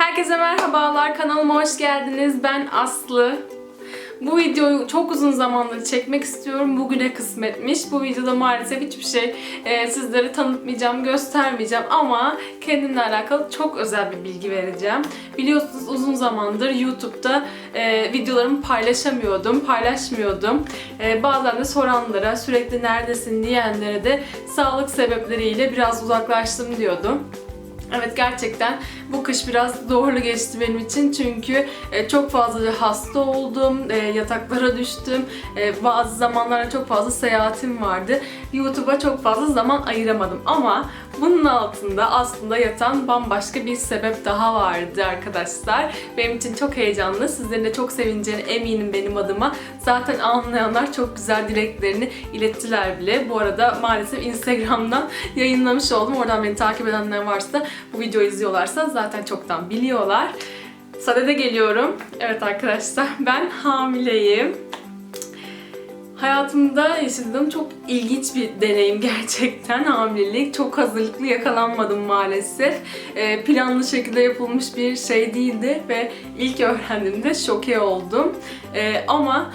Herkese merhabalar, kanalıma hoş geldiniz. Ben Aslı. Bu videoyu çok uzun zamandır çekmek istiyorum. Bugüne kısmetmiş. Bu videoda maalesef hiçbir şey e, sizlere tanıtmayacağım, göstermeyeceğim ama kendimle alakalı çok özel bir bilgi vereceğim. Biliyorsunuz uzun zamandır YouTube'da e, videolarımı paylaşamıyordum, paylaşmıyordum. E, bazen de soranlara, sürekli neredesin diyenlere de sağlık sebepleriyle biraz uzaklaştım diyordum. Evet gerçekten bu kış biraz zorlu geçti benim için çünkü e, çok fazla hasta oldum, e, yataklara düştüm, e, bazı zamanlarda çok fazla seyahatim vardı. YouTube'a çok fazla zaman ayıramadım ama bunun altında aslında yatan bambaşka bir sebep daha vardı arkadaşlar. Benim için çok heyecanlı, sizlerin de çok sevineceğine eminim benim adıma. Zaten anlayanlar çok güzel dileklerini ilettiler bile. Bu arada maalesef Instagram'dan yayınlamış oldum. Oradan beni takip edenler varsa bu videoyu izliyorlarsa zaten çoktan biliyorlar. Sadede geliyorum. Evet arkadaşlar ben hamileyim. Hayatımda yaşadığım çok ilginç bir deneyim gerçekten hamilelik. Çok hazırlıklı yakalanmadım maalesef. Ee, planlı şekilde yapılmış bir şey değildi ve ilk öğrendiğimde şoke oldum. Ee, ama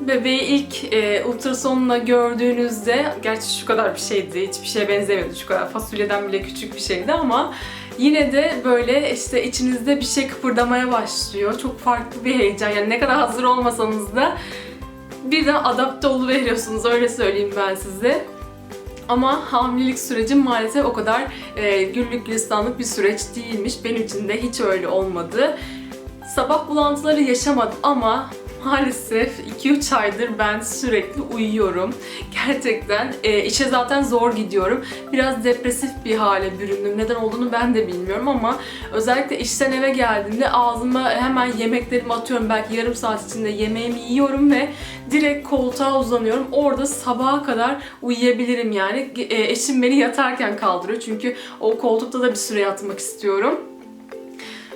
bebeği ilk e, ultrasonla gördüğünüzde, gerçi şu kadar bir şeydi, hiçbir şeye benzemiyordu şu kadar fasulyeden bile küçük bir şeydi ama yine de böyle işte içinizde bir şey kıpırdamaya başlıyor. Çok farklı bir heyecan. Yani ne kadar hazır olmasanız da birden adapte oluveriyorsunuz öyle söyleyeyim ben size. Ama hamilelik süreci maalesef o kadar e, güllük gülistanlık bir süreç değilmiş. Benim için de hiç öyle olmadı. Sabah bulantıları yaşamadım ama maalesef 2-3 aydır ben sürekli uyuyorum. Gerçekten e, işe zaten zor gidiyorum. Biraz depresif bir hale büründüm. Neden olduğunu ben de bilmiyorum ama özellikle işten eve geldiğimde ağzıma hemen yemeklerimi atıyorum. Belki yarım saat içinde yemeğimi yiyorum ve direkt koltuğa uzanıyorum. Orada sabaha kadar uyuyabilirim yani. E, eşim beni yatarken kaldırıyor çünkü o koltukta da bir süre yatmak istiyorum.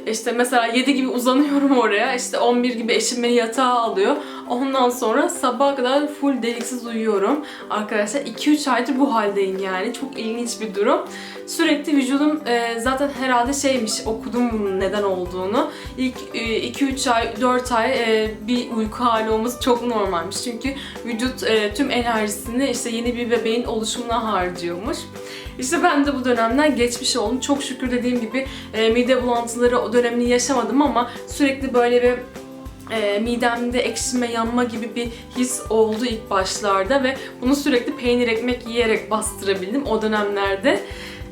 İşte mesela 7 gibi uzanıyorum oraya. İşte 11 gibi eşim beni yatağa alıyor. Ondan sonra sabaha kadar full deliksiz uyuyorum. Arkadaşlar 2-3 aydır bu haldeyim yani. Çok ilginç bir durum. Sürekli vücudum e, zaten herhalde şeymiş okudum bunun neden olduğunu. İlk e, 2-3 ay, 4 ay e, bir uyku hali olması çok normalmiş. Çünkü vücut e, tüm enerjisini işte yeni bir bebeğin oluşumuna harcıyormuş. İşte ben de bu dönemden geçmiş oldum. Çok şükür dediğim gibi e, mide bulantıları o dönemini yaşamadım ama sürekli böyle bir e, midemde ekşime, yanma gibi bir his oldu ilk başlarda ve bunu sürekli peynir ekmek yiyerek bastırabildim o dönemlerde.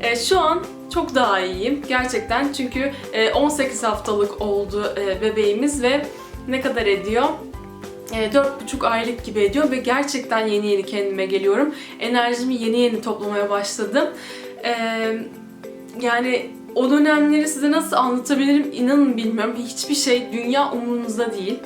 E, şu an çok daha iyiyim gerçekten çünkü e, 18 haftalık oldu e, bebeğimiz ve ne kadar ediyor? E, Dört buçuk aylık gibi ediyor ve gerçekten yeni yeni kendime geliyorum. Enerjimi yeni yeni toplamaya başladım. E, yani o dönemleri size nasıl anlatabilirim inanın bilmiyorum. Hiçbir şey dünya umurunuzda değil.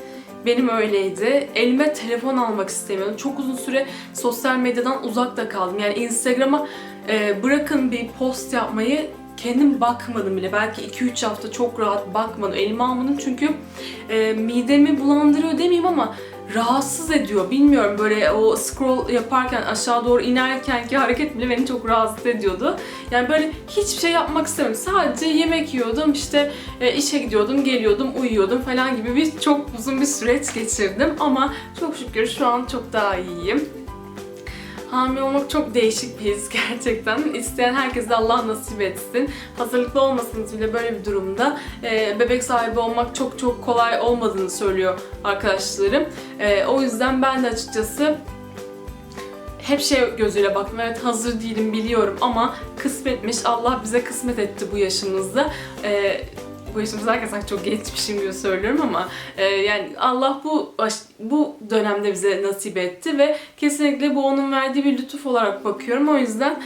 Benim öyleydi. Elime telefon almak istemiyordum. Çok uzun süre sosyal medyadan uzakta kaldım. Yani Instagram'a e, bırakın bir post yapmayı kendim bakmadım bile. Belki 2-3 hafta çok rahat bakmadım. Elime almadım çünkü e, midemi bulandırıyor demeyeyim ama rahatsız ediyor. Bilmiyorum böyle o scroll yaparken aşağı doğru inerken ki hareket bile beni çok rahatsız ediyordu. Yani böyle hiçbir şey yapmak istemiyorum. Sadece yemek yiyordum, işte e, işe gidiyordum, geliyordum, uyuyordum falan gibi bir çok uzun bir süreç geçirdim. Ama çok şükür şu an çok daha iyiyim. Hamile olmak çok değişik bir his gerçekten. İsteyen herkese Allah nasip etsin. Hazırlıklı olmasanız bile böyle bir durumda e, bebek sahibi olmak çok çok kolay olmadığını söylüyor arkadaşlarım. E, o yüzden ben de açıkçası hep şey gözüyle baktım. Evet hazır değilim biliyorum ama kısmetmiş. Allah bize kısmet etti bu yaşımızda. E, bu yaşımız derken sanki çok geçmişim gibi söylüyorum ama e, yani Allah bu bu dönemde bize nasip etti ve kesinlikle bu onun verdiği bir lütuf olarak bakıyorum. O yüzden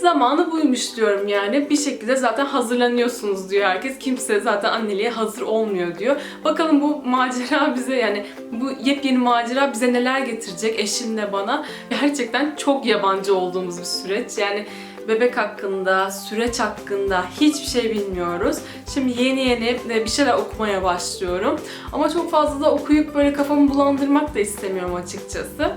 zamanı buymuş diyorum yani. Bir şekilde zaten hazırlanıyorsunuz diyor herkes. Kimse zaten anneliğe hazır olmuyor diyor. Bakalım bu macera bize yani bu yepyeni macera bize neler getirecek eşimle bana. Gerçekten çok yabancı olduğumuz bir süreç. Yani bebek hakkında, süreç hakkında hiçbir şey bilmiyoruz. Şimdi yeni yeni bir şeyler okumaya başlıyorum. Ama çok fazla da okuyup böyle kafamı bulandırmak da istemiyorum açıkçası.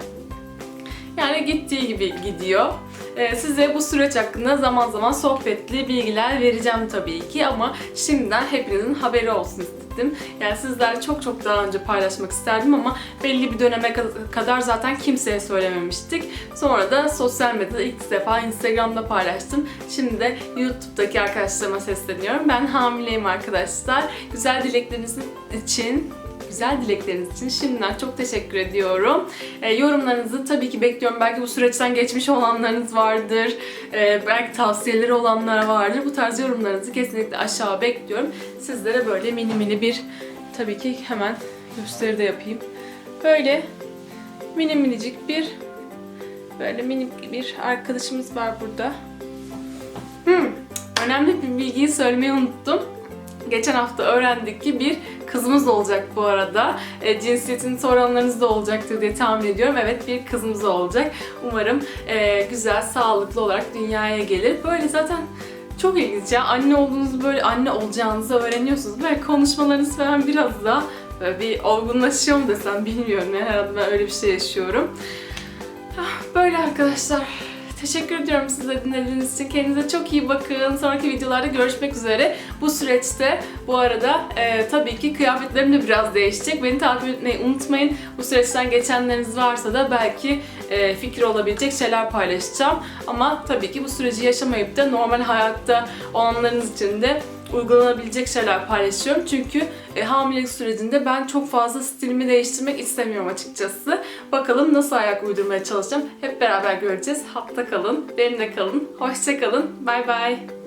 Yani gittiği gibi gidiyor. Ee, size bu süreç hakkında zaman zaman sohbetli bilgiler vereceğim tabii ki ama şimdiden hepinizin haberi olsun istedim. Yani sizlerle çok çok daha önce paylaşmak isterdim ama belli bir döneme ka- kadar zaten kimseye söylememiştik. Sonra da sosyal medyada ilk defa Instagram'da paylaştım. Şimdi de YouTube'daki arkadaşlarıma sesleniyorum. Ben hamileyim arkadaşlar. Güzel dilekleriniz için güzel dilekleriniz için şimdiden çok teşekkür ediyorum. E, yorumlarınızı tabii ki bekliyorum. Belki bu süreçten geçmiş olanlarınız vardır. E, belki tavsiyeleri olanlar vardır. Bu tarz yorumlarınızı kesinlikle aşağı bekliyorum. Sizlere böyle mini mini bir tabii ki hemen gösteri de yapayım. Böyle mini minicik bir böyle minik bir arkadaşımız var burada. Hmm, önemli bir bilgiyi söylemeyi unuttum. Geçen hafta öğrendik ki bir kızımız olacak bu arada. E, cinsiyetini soranlarınız da olacaktır diye tahmin ediyorum. Evet bir kızımız olacak. Umarım e, güzel, sağlıklı olarak dünyaya gelir. Böyle zaten çok ilginç ya. Anne olduğunuzu böyle anne olacağınızı öğreniyorsunuz. Böyle konuşmalarınız falan biraz daha böyle bir olgunlaşıyor mu desem bilmiyorum. Yani herhalde ben öyle bir şey yaşıyorum. Ah, Böyle arkadaşlar. Teşekkür ediyorum size dinlediğiniz için. Kendinize çok iyi bakın. Sonraki videolarda görüşmek üzere. Bu süreçte bu arada e, tabii ki kıyafetlerim de biraz değişecek. Beni takip etmeyi unutmayın. Bu süreçten geçenleriniz varsa da belki e, fikir olabilecek şeyler paylaşacağım. Ama tabii ki bu süreci yaşamayıp da normal hayatta olanlarınız için de uygulanabilecek şeyler paylaşıyorum. Çünkü e, hamilelik sürecinde ben çok fazla stilimi değiştirmek istemiyorum açıkçası. Bakalım nasıl ayak uydurmaya çalışacağım. Hep beraber göreceğiz. Hatta kalın, benimle kalın. Hoşça kalın. Bay bay.